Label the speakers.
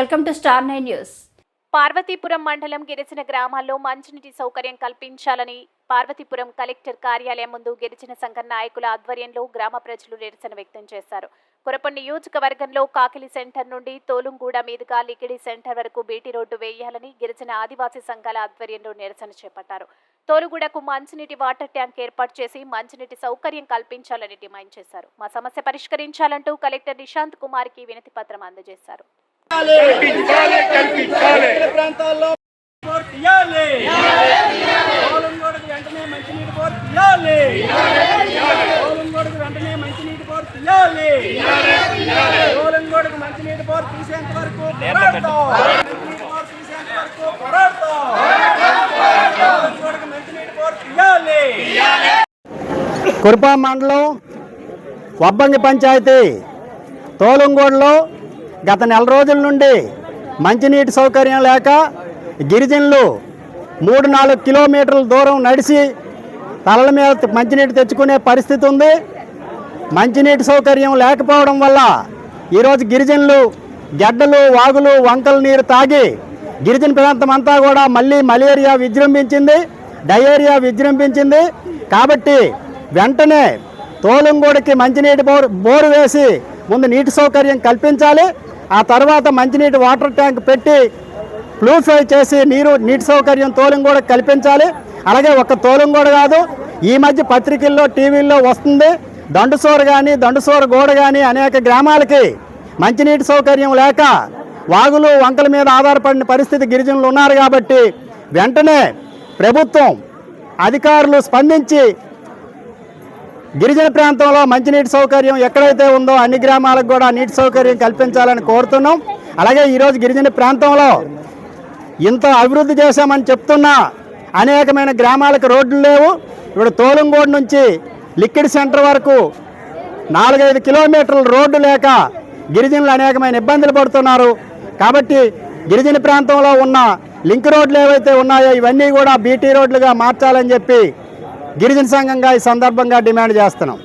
Speaker 1: Welcome to star nine news.
Speaker 2: Parvathipuram మండలం గిరిజన గ్రామాల్లో మంచినీటి సౌకర్యం కల్పించాలని పార్వతీపురం కలెక్టర్ కార్యాలయం ముందు గిరిజన సంఘ నాయకుల ఆధ్వర్యంలో గ్రామ ప్రజలు నిరసన వ్యక్తం చేశారు. కురపం నియోజకవర్గంలో కాకిలి సెంటర్ నుండి తోలుంగూడ మీదుగా లికిడి సెంటర్ వరకు బీటీ రోడ్డు వేయాలని గిరిజన ఆదివాసీ సంఘాల ఆధ్వర్యంలో నిరసన చేపట్టారు. తోలుగూడకు మంచినీటి వాటర్ ట్యాంక్ ఏర్పాటు చేసి మంచినీటి సౌకర్యం కల్పించాలని డిమాండ్ చేశారు. మా సమస్య పరిష్కరించాలంటూ కలెక్టర్ నిశాంత్ కుమార్కి వినతి పత్రం అందజేశారు.
Speaker 3: కల్పించాలి. కల్పించాలి
Speaker 4: ప్రాంతాల్లో బోర్ తీయాలి. పోలంగోడుకు వెంటనే మంచినీటి బోర్ తీయాలి. పోలంగోడుకు వెంటనే మంచినీటి బోర్ తీయాలి. పోలంగోడుకు మంచినీటి బోర్ తీసేంత వరకు పోరాడతాం. మంచినీటి బోర్ తీసేంత వరకు పోరాడతాం. పోలంగోడుకు మంచినీటి బోర్ తీయాలి.
Speaker 5: కురుపా మండలం వబ్బంగి పంచాయతీ తోలంగోడులో గత నెల రోజుల నుండి మంచినీటి సౌకర్యం లేక గిరిజనులు మూడు నాలుగు కిలోమీటర్ల దూరం నడిచి తలల మీద మంచినీటి తెచ్చుకునే పరిస్థితి ఉంది. మంచినీటి సౌకర్యం లేకపోవడం వల్ల ఈరోజు గిరిజనులు గడ్డలు వాగులు వంకల నీరు తాగి గిరిజన ప్రాంతం అంతా కూడా మళ్ళీ మలేరియా విజృంభించింది డయేరియా విజృంభించింది. కాబట్టి వెంటనే తోలంగూడికి మంచినీటి బోరు బోరు వేసి ముందు నీటి సౌకర్యం కల్పించాలి. ఆ తర్వాత మంచినీటి వాటర్ ట్యాంక్ పెట్టి ప్లూఫై చేసి నీరు నీటి సౌకర్యం తోలం కూడా కల్పించాలి. అలాగే ఒక కూడా కాదు ఈ మధ్య పత్రికల్లో టీవీల్లో వస్తుంది. దండుసోర కానీ దండుసోర గోడ కానీ అనేక గ్రామాలకి మంచినీటి సౌకర్యం లేక వాగులు వంకల మీద ఆధారపడిన పరిస్థితి గిరిజనులు ఉన్నారు కాబట్టి వెంటనే ప్రభుత్వం అధికారులు స్పందించి గిరిజన ప్రాంతంలో మంచినీటి సౌకర్యం ఎక్కడైతే ఉందో అన్ని గ్రామాలకు కూడా నీటి సౌకర్యం కల్పించాలని కోరుతున్నాం. అలాగే ఈరోజు గిరిజన ప్రాంతంలో ఇంత అభివృద్ధి చేశామని చెప్తున్నా. అనేకమైన గ్రామాలకు రోడ్లు లేవు. ఇప్పుడు తోలంగోడు నుంచి లిక్విడ్ సెంటర్ వరకు నాలుగైదు కిలోమీటర్ల రోడ్డు లేక గిరిజనులు అనేకమైన ఇబ్బందులు పడుతున్నారు. కాబట్టి గిరిజన ప్రాంతంలో ఉన్న లింక్ రోడ్లు ఏవైతే ఉన్నాయో ఇవన్నీ కూడా బీటీ రోడ్లుగా మార్చాలని చెప్పి గిరిజన సంఘంగా ఈ సందర్భంగా డిమాండ్ చేస్తున్నాం.